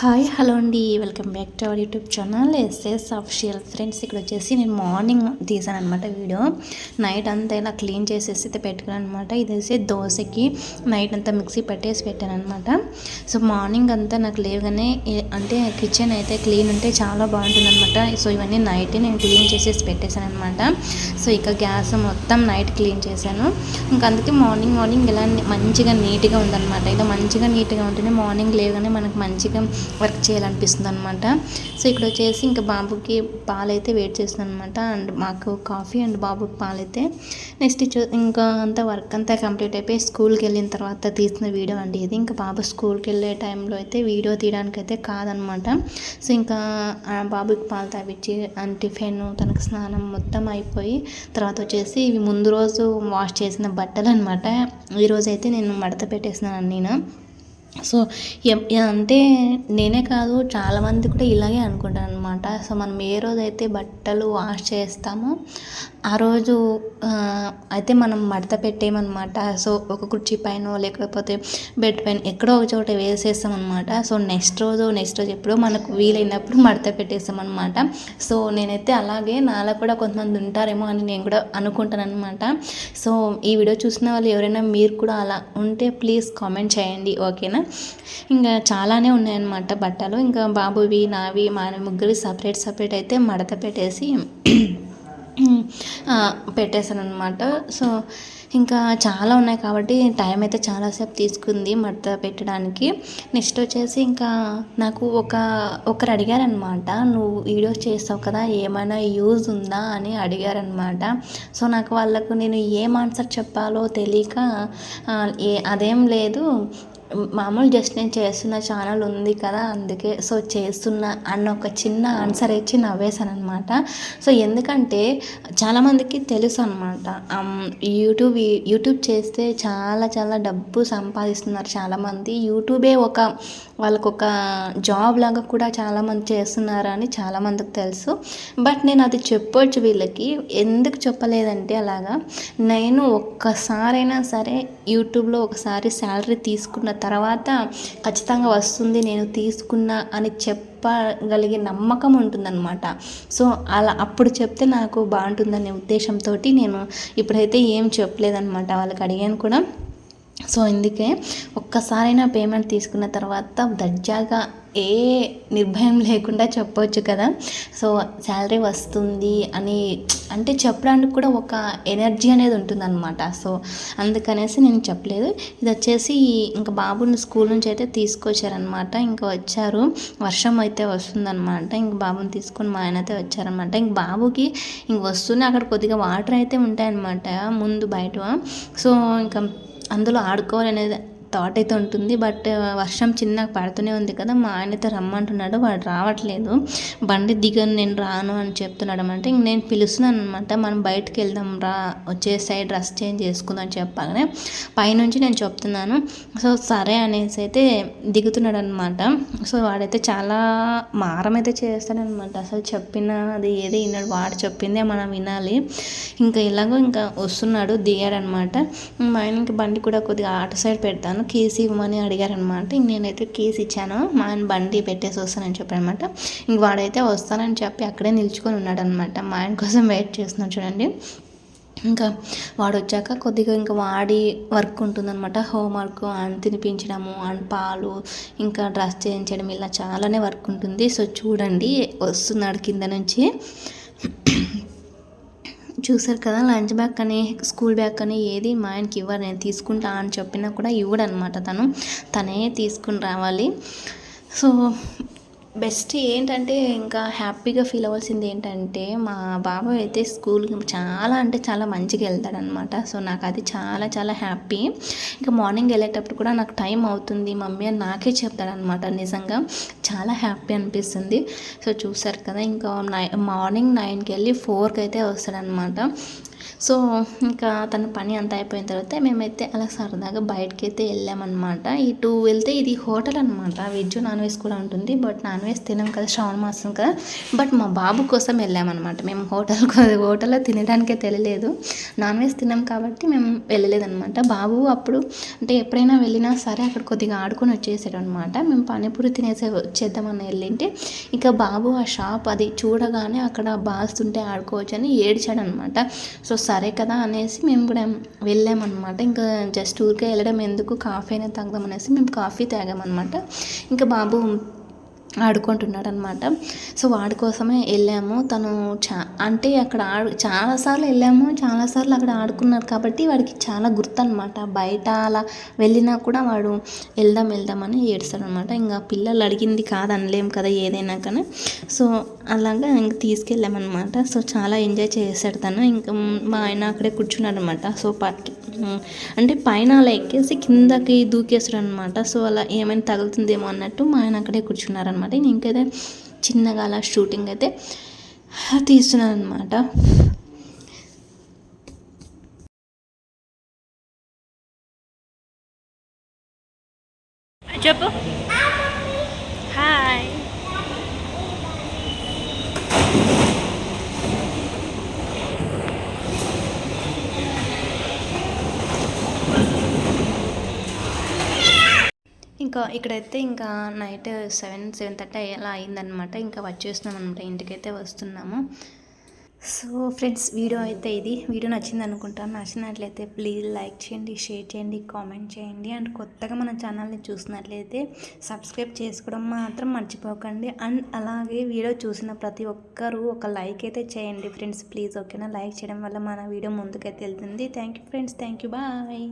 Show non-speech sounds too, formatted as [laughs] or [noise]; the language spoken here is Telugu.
హాయ్ హలో అండి. Welcome back to our YouTube channel. SS official friends. ఇక్కడ వచ్చేసి నేను మార్నింగ్ తీసాను అనమాట వీడియో. నైట్ అంతా ఇలా క్లీన్ చేసేసి అయితే పెట్టుకున్నాను అనమాట ఇది వచ్చి దోశకి నైట్ అంతా మిక్సీ పెట్టేసి పెట్టాను అనమాట సో మార్నింగ్ అంతా నాకు లేవగానే అంటే కిచెన్ అయితే క్లీన్ ఉంటే చాలా బాగుంటుంది అనమాట సో ఇవన్నీ నైటే నేను క్లీన్ చేసేసి పెట్టేశాను అనమాట సో ఇక గ్యాస్ మొత్తం నైట్ క్లీన్ చేశాను. ఇంకా అందుకే మార్నింగ్ మార్నింగ్ ఇలా మంచిగా నీట్గా ఉందన్నమాట. ఇలా మంచిగా నీట్గా ఉంటేనే మార్నింగ్ లేవగానే మనకు మంచిగా వర్క్ చేయాలనిపిస్తుంది అనమాట సో ఇక్కడ వచ్చేసి ఇంకా బాబుకి పాలైతే వెయిట్ చేస్తున్నాను అనమాట అండ్ మాకు కాఫీ అండ్ బాబుకి పాలైతే. నెక్స్ట్ చూ- ఇంకా అంతా వర్క్ అంతా కంప్లీట్ అయిపోయి స్కూల్కి వెళ్ళిన తర్వాత తీసిన వీడియో అండి ఇది. ఇంకా బాబు స్కూల్కి వెళ్ళే టైంలో అయితే వీడియో తీయడానికి అయితే కాదనమాట సో ఇంకా బాబుకి పాలు తాగిచ్చి అండ్ టిఫిన్ తనకు స్నానం మొత్తం అయిపోయి తర్వాత వచ్చేసి ఇవి ముందు రోజు వాష్ చేసిన బట్టలు అనమాట ఈరోజు అయితే నేను మడత పెట్టేసినాను నేను సో అంటే నేనే కాదు చాలామంది కూడా ఇలాగే అనుకుంటారు అనమాట సో మనం ఏ రోజు అయితే బట్టలు వాష్ చేస్తామో ఆ రోజు అయితే మనం మడత పెట్టేయమన్నమాట. సో ఒక కుర్చీ పైన లేకపోతే బెడ్ పైన ఎక్కడో ఒక చోట వేసేస్తాం అనమాట సో నెక్స్ట్ రోజు నెక్స్ట్ రోజు ఎప్పుడో మనకు వీలైనప్పుడు మడత పెట్టేస్తామన్నమాట. సో నేనైతే అలాగే నాలో కూడా కొంతమంది ఉంటారేమో అని నేను కూడా అనుకుంటాను అనమాట సో ఈ వీడియో చూసిన వాళ్ళు ఎవరైనా మీరు కూడా అలా ఉంటే ప్లీజ్ కామెంట్ చేయండి ఓకేనా? ఇంకా చాలానే ఉన్నాయన్నమాట బట్టలు. ఇంకా బాబువి నావి మా ముగ్గురి సపరేట్ సపరేట్ అయితే మడత పెట్టేసి పెట్టేశాను అనమాట సో ఇంకా చాలా ఉన్నాయి కాబట్టి టైం అయితే చాలాసేపు తీసుకుంది మడత పెట్టడానికి. నెక్స్ట్ వచ్చేసి ఇంకా నాకు ఒక ఒకరు అడిగారనమాట నువ్వు వీడియోస్ చేస్తావు కదా ఏమైనా యూజ్ ఉందా? అని అడిగారనమాట సో నాకు వాళ్ళకు నేను ఏం ఆన్సర్ చెప్పాలో తెలియక ఏ అదేం లేదు. మామూలు జస్ట్ నేను చేస్తున్న ఛానల్ ఉంది కదా అందుకే సో చేస్తున్నా అన్న ఒక చిన్న ఆన్సర్ ఇచ్చి నవ్వేశాను అనమాట సో ఎందుకంటే చాలామందికి తెలుసు అనమాట యూట్యూబ్ యూట్యూబ్ చేస్తే చాలా చాలా డబ్బు సంపాదిస్తున్నారు చాలామంది. యూట్యూబే ఒక వాళ్ళకు ఒక జాబ్ లాగా కూడా చాలామంది చేస్తున్నారని చాలామందికి తెలుసు. బట్ నేను అది చెప్పొచ్చు వీళ్ళకి. ఎందుకు చెప్పలేదంటే అలాగా నేను ఒక్కసారైనా సరే యూట్యూబ్లో ఒకసారి శాలరీ తీసుకున్న తర్వాత ఖచ్చితంగా వస్తుంది నేను తీసుకున్నా అని చెప్పగలిగే నమ్మకం ఉంటుందన్నమాట. సో అలా అప్పుడు చెప్తే నాకు బాగుంటుందనే ఉద్దేశంతో నేను ఇప్పుడైతే ఏం చెప్పలేదన్నమాట వాళ్ళకి అడిగాను కూడా. సో అందుకే ఒక్కసారైనా పేమెంట్ తీసుకున్న తర్వాత దర్జాగా ఏ నిర్భయం లేకుండా చెప్పవచ్చు కదా. సో శాలరీ వస్తుంది అని అంటే చెప్పడానికి కూడా ఒక ఎనర్జీ అనేది ఉంటుందన్నమాట. సో అందుకనేసి నేను చెప్పలేదు. ఇది వచ్చేసి ఇంకా బాబుని స్కూల్ నుంచి అయితే తీసుకొచ్చారనమాట ఇంకా వచ్చారు. వర్షం అయితే వస్తుందన్నమాట. ఇంక బాబుని తీసుకొని మా ఆయన అయితే వచ్చారనమాట ఇంక బాబుకి ఇంక వస్తూనే అక్కడ కొద్దిగా వాటర్ అయితే ఉంటాయన్నమాట. ముందు బయట సో ఇంకా అందులో ఆడుకోవాలనేది థాట్ అయితే ఉంటుంది. బట్ వర్షం చిన్నగా పడుతూనే ఉంది కదా మా ఆయన అయితే రమ్మంటున్నాడు. వాడు రావట్లేదు. బండి దిగను నేను రాను అని చెప్తున్నాడు అంటే ఇంక నేను పిలుస్తున్నాను అనమాట మనం బయటకు వెళ్దాం రా వచ్చే సైడ్ డ్రెస్ చేంజ్ చేసుకుందాం అని చెప్పగానే పైనుంచి నేను చెప్తున్నాను. సో సరే అనేసి అయితే దిగుతున్నాడు అనమాట సో వాడైతే చాలా మారం అయితే చేస్తాడనమాట అసలు చెప్పిన అది ఏది విన్నాడు వాడు చెప్పిందే మనం వినాలి. ఇంకా ఇలాగో ఇంకా వస్తున్నాడు దిగాడనమాట మా ఆయన ఇంకా బండి కూడా కొద్దిగా అటు సైడ్ పెడతాను. కీస్ ఇవ్వమని అడిగారనమాట. ఇంక నేనైతే కీస్ ఇచ్చాను. మా ఆయన బండి పెట్టేసి వస్తానని చెప్పానమాట ఇంక వాడైతే వస్తానని చెప్పి అక్కడే నిల్చుకొని ఉన్నాడనమాట. మా ఆయన కోసం వెయిట్ చేస్తున్నాడు చూడండి. ఇంకా వాడు వచ్చాక కొద్దిగా ఇంకా వాడి వర్క్ ఉంటుందన్నమాట హోంవర్క్ అండ్ తినిపించడము అండ్ పాలు ఇంకా డ్రెస్ చేయించడం ఇలా చాలానే వర్క్ ఉంటుంది. సో చూడండి వస్తున్నాడు కింద నుంచి. చూసారు కదా లంచ్ బ్యాగ్ అని స్కూల్ బ్యాగ్ అని ఏది మా ఆయనకి ఇవ్వరు. నేను తీసుకుంటా అని చెప్పినా కూడా ఇవ్వడు అనమాట తను. తనే తీసుకుని రావాలి. సో బెస్ట్ ఏంటంటే ఇంకా హ్యాపీగా ఫీల్ అవ్వాల్సింది ఏంటంటే మా బాబాయ్ అయితే స్కూల్కి చాలా అంటే చాలా మంచిగా వెళ్తాడనమాట సో నాకు అది చాలా చాలా హ్యాపీ. ఇంకా మార్నింగ్ వెళ్ళేటప్పుడు కూడా నాకు టైం అవుతుంది. మమ్మీ అని నాకే చెప్తాడనమాట నిజంగా చాలా హ్యాపీ అనిపిస్తుంది. సో చూసారు కదా ఇంకా నై మార్నింగ్ నైన్కి వెళ్ళి ఫోర్కి అయితే వస్తాడనమాట సో ఇంకా తన పని అంతా అయిపోయిన తర్వాత మేమైతే అలా సరదాగా బయటకి అయితే వెళ్ళామన్నమాట ఇటు వెళ్తే ఇది హోటల్ అనమాట వెజ్ నాన్ వెజ్ కూడా ఉంటుంది. బట్ నాన్ వెజ్ తినాం కదా శ్రావణ మాసం కదా. బట్ మా బాబు కోసం వెళ్ళామన్నమాట. మేము హోటల్ [laughs] హోటల్లో తినడానికే తెలియలేదు నాన్ వెజ్ తిన్నాం కాబట్టి మేము వెళ్ళలేదన్నమాట. బాబు అప్పుడు అంటే ఎప్పుడైనా వెళ్ళినా సరే అక్కడ కొద్దిగా ఆడుకొని వచ్చేసాడు అనమాట మేము పానీపూరి తినేసే వచ్చేద్దామని వెళ్ళింటే ఇంకా బాబు ఆ షాప్ అది చూడగానే అక్కడ బాల్స్ ఉంటే ఆడుకోవచ్చు అని ఏడ్చాడనమాట సో సరే కదా అనేసి మేము కూడా వెళ్ళామన్నమాట. ఇంకా జస్ట్ ఊరికే వెళ్ళడం ఎందుకు కాఫీ అయినా తాగదాం అనేసి మేము కాఫీ తాగామన్నమాట. ఇంకా బాబు ఆడుకుంటున్నాడు అనమాట సో వాడి కోసమే వెళ్ళాము. తను చా అంటే అక్కడ ఆడు చాలాసార్లు వెళ్ళాము. చాలాసార్లు అక్కడ ఆడుకున్నారు కాబట్టి వాడికి చాలా గుర్తు అనమాట బయట అలా వెళ్ళినా కూడా వాడు వెళ్దాం వెళ్దామని ఏడుస్తాడనమాట. ఇంకా పిల్లలు అడిగింది కాదు అనలేం కదా ఏదైనా కానీ. సో అలాగా ఇంక తీసుకెళ్ళామన్నమాట సో చాలా ఎంజాయ్ చేశాడు తను. ఇంకా మా ఆయన అక్కడే కూర్చున్నాడు అనమాట సో పార్టీ అంటే పైన అలా ఎక్కేసి కిందకి దూకేస్తాడు అనమాట సో అలా ఏమైనా తగులుతుందేమో అన్నట్టు మా ఆయన అక్కడే కూర్చున్నారనమాట ఇంకైతే చిన్నగా అలా షూటింగ్ అయితే తీస్తున్నాను అనమాట చెప్పు. ఇంకా ఇక్కడైతే ఇంకా నైట్ సెవెన్ సెవెన్ థర్టీ అలా అయిందనమాట ఇంకా వచ్చేస్తున్నాం అనమాట ఇంటికైతే వస్తున్నాము. సో ఫ్రెండ్స్ వీడియో అయితే ఇది. వీడియో నచ్చింది అనుకుంటాను నచ్చినట్లయితే ప్లీజ్ లైక్ చేయండి షేర్ చేయండి కామెంట్ చేయండి. అండ్ కొత్తగా మన ఛానల్ని చూసినట్లయితే సబ్స్క్రైబ్ చేసుకోవడం మాత్రం మర్చిపోకండి. అండ్ అలాగే వీడియో చూసిన ప్రతి ఒక్కరూ ఒక లైక్ అయితే చేయండి ఫ్రెండ్స్. ప్లీజ్ ఓకేనా? లైక్ చేయడం వల్ల మన వీడియో ముందుకైతే వెళ్తుంది. Thank you friends. Thank you. Bye.